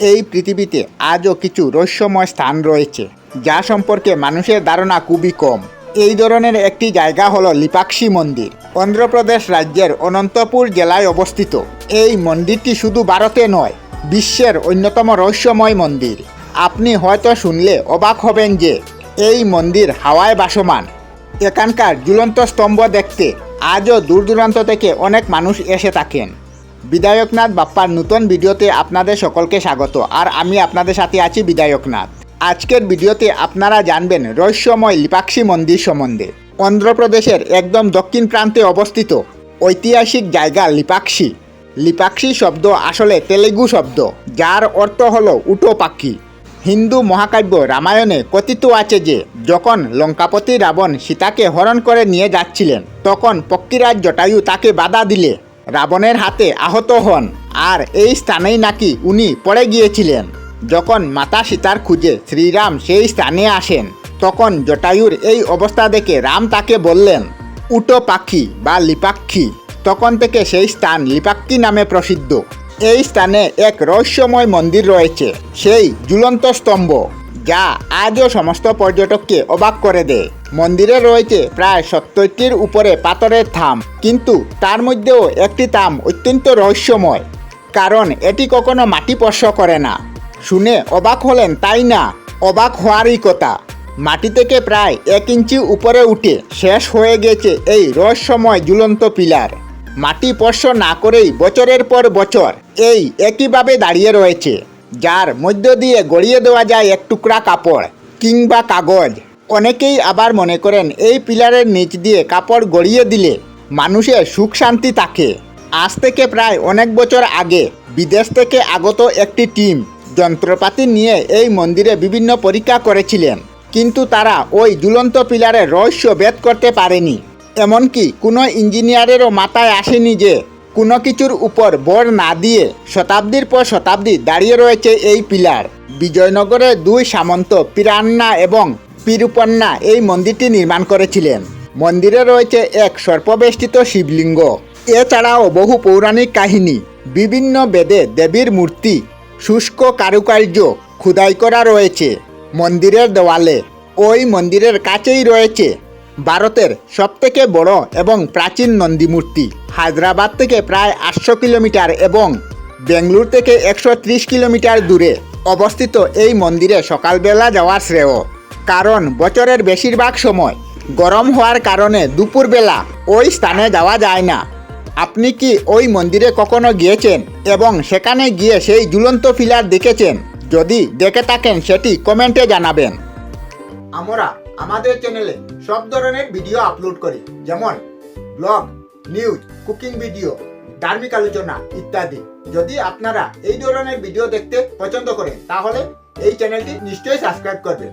এই পৃথিবীতে আজও কিছু রহস্যময় স্থান রয়েছে, যা সম্পর্কে মানুষের ধারণা খুবই কম। এই ধরনের একটি জায়গা হলো লিপাক্ষী মন্দির, অন্ধ্রপ্রদেশ রাজ্যের অনন্তপুর জেলায় অবস্থিত। এই মন্দিরটি শুধু ভারতে নয়, বিশ্বের অন্যতম রহস্যময় মন্দির। আপনি হয়তো শুনলে অবাক হবেন যে, এই মন্দির হাওয়ায় বাসমান এখানকার ঝুলন্ত স্তম্ভ দেখতে আজও দূর দূরান্ত থেকে অনেক মানুষ এসে থাকেন। বিধায়কনাথ বাপ্পার নতুন ভিডিওতে আপনাদের সকলকে স্বাগত। আর আমি আপনাদের সাথে আছি বিধায়কনাথ। আজকের ভিডিওতে আপনারা জানবেন রহস্যময় লিপাক্ষী মন্দির সম্বন্ধে। অন্ধ্রপ্রদেশের একদম দক্ষিণ প্রান্তে অবস্থিত ঐতিহাসিক জায়গা লিপাক্ষী। লিপাক্ষী শব্দ আসলে তেলেগু শব্দ, যার অর্থ হলো উটো পাখি। হিন্দু মহাকাব্য রামায়ণে কথিত আছে যে, যখন লঙ্কাপতি রাবণ সীতাকে হরণ করে নিয়ে যাচ্ছিলেন, তখন পক্ষীরাজ জটায়ু তাকে বাধা দিলে। রাবণের হাতে আহত হন, আর এই স্থানেই নাকি উনি পড়ে গিয়েছিলেন। যখন মাতা সীতার খুঁজে শ্রীরাম সেই স্থানে আসেন, তখন জটায়ুর এই অবস্থা দেখে রাম তাকে বললেন, উটো পাখি বা লিপাক্ষী। তখন থেকে সেই স্থান লিপাক্ষী নামে প্রসিদ্ধ। এই স্থানে এক রহস্যময় মন্দির রয়েছে, সেই ঝুলন্ত স্তম্ভ, যা আজও সমস্ত পর্যটককে অবাক করে দেয়। মন্দিরে রয়েছে প্রায় সত্তরটির উপরে পাথরের থাম, কিন্তু তার মধ্যেও একটি থাম অত্যন্ত রহস্যময়, কারণ এটি কখনো মাটি স্পর্শ করে না। শুনে অবাক হলেন তাই না? অবাক হওয়ারই কথা। মাটি থেকে প্রায় এক ইঞ্চি উপরে উঠে শেষ হয়ে গেছে এই রহস্যময় ঝুলন্ত পিলার। মাটি স্পর্শ না করেই বছরের পর বছর এই একইভাবে দাঁড়িয়ে রয়েছে, যার মধ্য দিয়ে গড়িয়ে দেওয়া যায় এক টুকরা কাপড় কিংবা কাগজ। অনেকেই আবার মনে করেন এই পিলারের নিচ দিয়ে কাপড় গড়িয়ে দিলে মানুষের সুখ শান্তি থাকে। আজ থেকে প্রায় অনেক বছর আগে বিদেশ থেকে আগত একটি টিম যন্ত্রপাতি নিয়ে এই মন্দিরে বিভিন্ন পরীক্ষা করেছিলেন। কিন্তু তারা ওই ঝুলন্ত পিলারের রহস্য ভেদ করতে পারেনি। এমনকি কোনো ইঞ্জিনিয়ারেরও মাথায় আসেনি যে কোনো কিছুর উপর বর না দিয়ে শতাব্দীর পর শতাব্দী দাঁড়িয়ে রয়েছে এই পিলার। বিজয়নগরের দুই সামন্ত, পিরান্না এবং পিরুপন্না এই মন্দিরটি নির্মাণ করেছিলেন। মন্দিরে রয়েছে এক সর্পবেষ্টিত শিবলিঙ্গ। এছাড়াও বহু পৌরাণিক কাহিনী, বিভিন্ন বেদে দেবীর মূর্তি, শুষ্ক কারুকার্য খোদাই করা রয়েছে। মন্দিরের দেওয়ালে ওই মন্দিরের কাছেই রয়েছে ভারতের সবথেকে বড় এবং প্রাচীন নন্দী মূর্তি হায়দ্রাবাদ থেকে প্রায় আটশো কিলোমিটার এবং বেঙ্গলুর থেকে একশো ত্রিশ কিলোমিটার দূরে অবস্থিত এই মন্দিরে সকালবেলা যাওয়া শ্রেয়। কারণ বছরের বেশিরভাগ সময় গরম হওয়ার কারণে দুপুরবেলা ওই স্থানে যাওয়া যায় না। আপনি কি ওই মন্দিরে কখনো গিয়েছেন এবং সেখানে গিয়ে সেই ঝুলন্ত ফিলার দেখেছেন? যদি দেখে থাকেন, সেটি কমেন্টে জানাবেন। আমরা আমাদের চ্যানেলে সব ধরনের ভিডিও আপলোড করি, যেমন ব্লগ, নিউজ, কুকিং ভিডিও, ধার্মিক আলোচনা ইত্যাদি। যদি আপনারা এই ধরনের ভিডিও দেখতে পছন্দ করেন, তাহলে এই চ্যানেলটি নিশ্চয়ই সাবস্ক্রাইব করবেন।